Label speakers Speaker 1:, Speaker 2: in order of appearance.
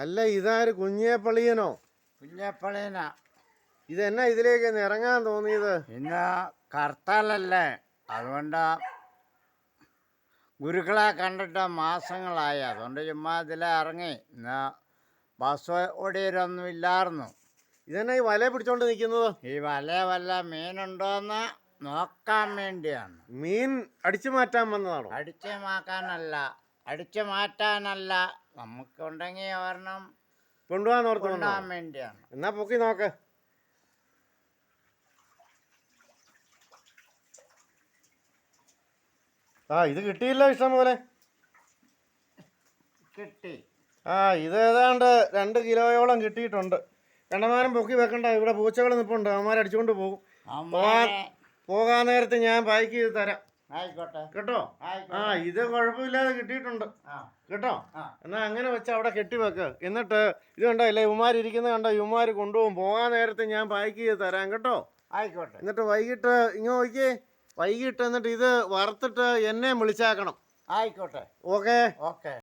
Speaker 1: അല്ല ഇതാര് കുഞ്ഞേപ്പള്ളിയനോ?
Speaker 2: കുഞ്ഞേപ്പള്ളിയന
Speaker 1: ഇതെന്നാ ഇതിലേക്ക് ഇറങ്ങാൻ തോന്നിയത്?
Speaker 2: ഇന്ന് കർത്താലല്ലേ? അതുകൊണ്ട് ഗുരുക്കളെ കണ്ടിട്ട് മാസങ്ങളായി. അതുകൊണ്ട് ചുമ്മാ ഇതിലെ ഇറങ്ങി. ഇന്ന് ബസ് ഓടിയൊരൊന്നും ഇല്ലായിരുന്നു.
Speaker 1: ഇതെന്നാ ഈ വല പിടിച്ചോണ്ട് നിൽക്കുന്നത്
Speaker 2: ഈ വല വല്ല മീനുണ്ടോന്ന് നോക്കാൻ വേണ്ടിയാണ്.
Speaker 1: മീൻ അടിച്ചു മാറ്റാൻ വന്നതാണോ?
Speaker 2: അടിച്ചു മാക്കാനല്ല. അടിച്ചു മാറ്റാനല്ല. നമുക്കുണ്ടെങ്കിൽ ഒരെണ്ണം
Speaker 1: കൊണ്ടുപോകാൻ ഓർത്ത് വന്നോ?
Speaker 2: വേണ്ടിയാണ്.
Speaker 1: എന്നാ പൊക്കി നോക്ക്. ആ ഇത് കിട്ടിയില്ല ഇഷ്ടം പോലെ.
Speaker 2: കിട്ടി.
Speaker 1: ആ ഇത് ഏതാണ്ട് രണ്ട് കിലോയോളം കിട്ടിയിട്ടുണ്ട്. കണ്ടമാനം പൊക്കി വെക്കണ്ട ഇവിടെ പൂച്ചകൾ നിൽപ്പുണ്ട് അവന്മാർ അടിച്ചുകൊണ്ട് പോകും പോകാൻ നേരത്ത് ഞാൻ പായ്ക്ക് ചെയ്ത് തരാം.
Speaker 2: ആയിക്കോട്ടെ.
Speaker 1: കേട്ടോ? ആ ഇത് കുഴപ്പമില്ലാതെ കിട്ടിയിട്ടുണ്ട്. കേട്ടോ? എന്നാ അങ്ങനെ വെച്ച് അവിടെ കെട്ടിവെക്ക്. എന്നിട്ട് ഇത് കണ്ടോ ഇല്ല ഇവന്മാർ ഇരിക്കുന്നത് കണ്ടോ ഇവന്മാർ കൊണ്ടുപോകും. പോകാൻ നേരത്തെ ഞാൻ പാക്ക് ചെയ്ത് തരാം കേട്ടോ?
Speaker 2: ആയിക്കോട്ടെ.
Speaker 1: എന്നിട്ട് വൈകിട്ട് ഇങ്ങനെ നോക്കിയേ. വൈകിട്ട് എന്നിട്ട് ഇത് വറുത്തിട്ട് എന്നെ വിളിച്ചാക്കണം.
Speaker 2: ആയിക്കോട്ടെ.
Speaker 1: ഓക്കെ?
Speaker 2: ഓക്കെ.